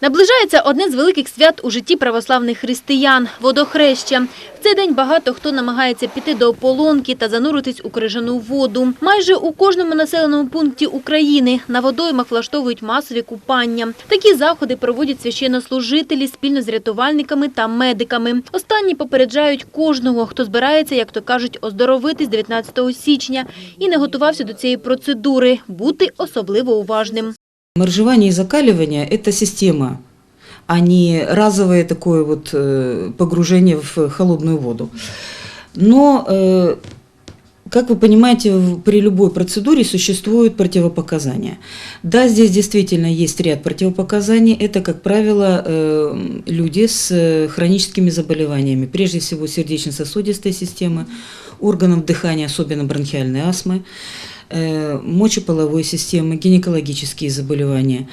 Наближається одне з великих свят у житті православних християн – водохреща. В цей день багато хто намагається піти до ополонки та зануритись у крижану воду. Майже у кожному населеному пункті України на водоймах влаштовують масові купання. Такі заходи проводять священнослужителі спільно з рятувальниками та медиками. Останні попереджають кожного, хто збирається, як то кажуть, оздоровитись 19 січня і не готувався до цієї процедури, бути особливо уважним. Моржевание и закаливание – это система, а не разовое такое вот э, погружение в холодную воду. Но, э, как вы понимаете, при любой процедуре существуют противопоказания. Да, здесь действительно есть ряд противопоказаний. Это, как правило, э, люди с хроническими заболеваниями, прежде всего сердечно-сосудистой системы, органов дыхания, особенно бронхиальной астмы, мочеполовой системы, гинекологические заболевания,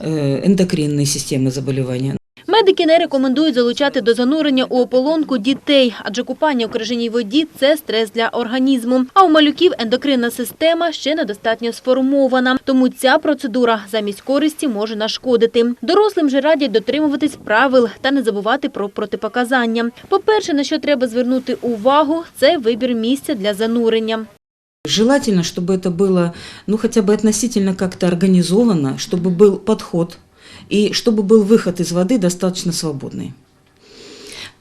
э, эндокринные системы заболевания. Медики не рекомендують залучати до занурення у ополонку дітей, адже купання у крижаній воді – це стрес для організму. А у малюків ендокринна система ще недостатньо сформована, тому ця процедура замість користі може нашкодити. Дорослим же радять дотримуватись правил та не забувати про протипоказання. По-перше, на що треба звернути увагу – це вибір місця для занурення. Желательно, чтобы это было, ну, хотя бы относительно как-то организовано, чтобы был подход и чтобы был выход из воды достаточно свободный.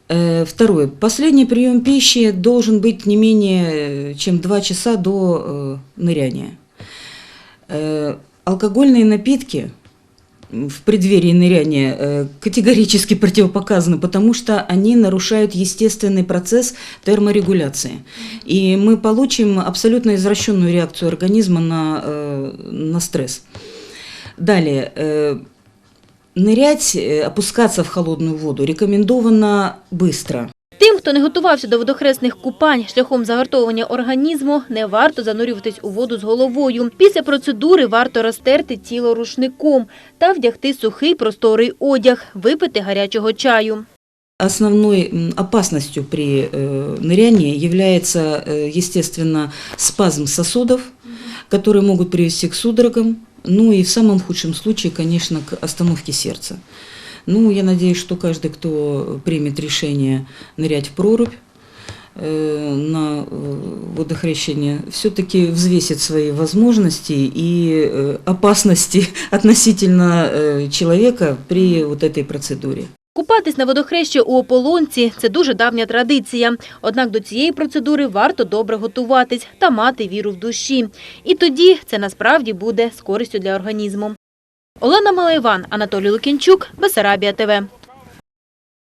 Э, Второе. Последний прием пищи должен быть не менее э, чем 2 часа до э, ныряния. Алкогольные напитки в преддверии ныряния э, категорически противопоказаны, потому что они нарушают естественный процесс терморегуляции. И мы получим абсолютно извращенную реакцию организма на, э, на стресс. Далее. э, Нырять, опускаться в холодную воду рекомендовано быстро. Тим, хто не готувався до водохресних купань шляхом загартовування організму, не варто занурюватись у воду з головою. Після процедури варто розтерти тіло рушником та вдягти сухий просторий одяг, випити гарячого чаю. Основной м, опасностью при э, нырянии является, э, естественно, спазм сосудов, которые могут привести к судорогам, ну и в самом худшем случае, конечно, к остановке сердца. Ну, я надеюсь, что каждый, кто примет решение нырять в прорубь э, на э, водохрещение, все-таки взвесит свои возможности и э, опасности относительно э, человека при вот этой процедуре. Купатись на водохрещі у ополонці – це дуже давня традиція. Однак до цієї процедури варто добре готуватись та мати віру в душі. І тоді це насправді буде з користю для організму. Олена Малайван, Анатолій Лукінчук, Бесарабія ТВ.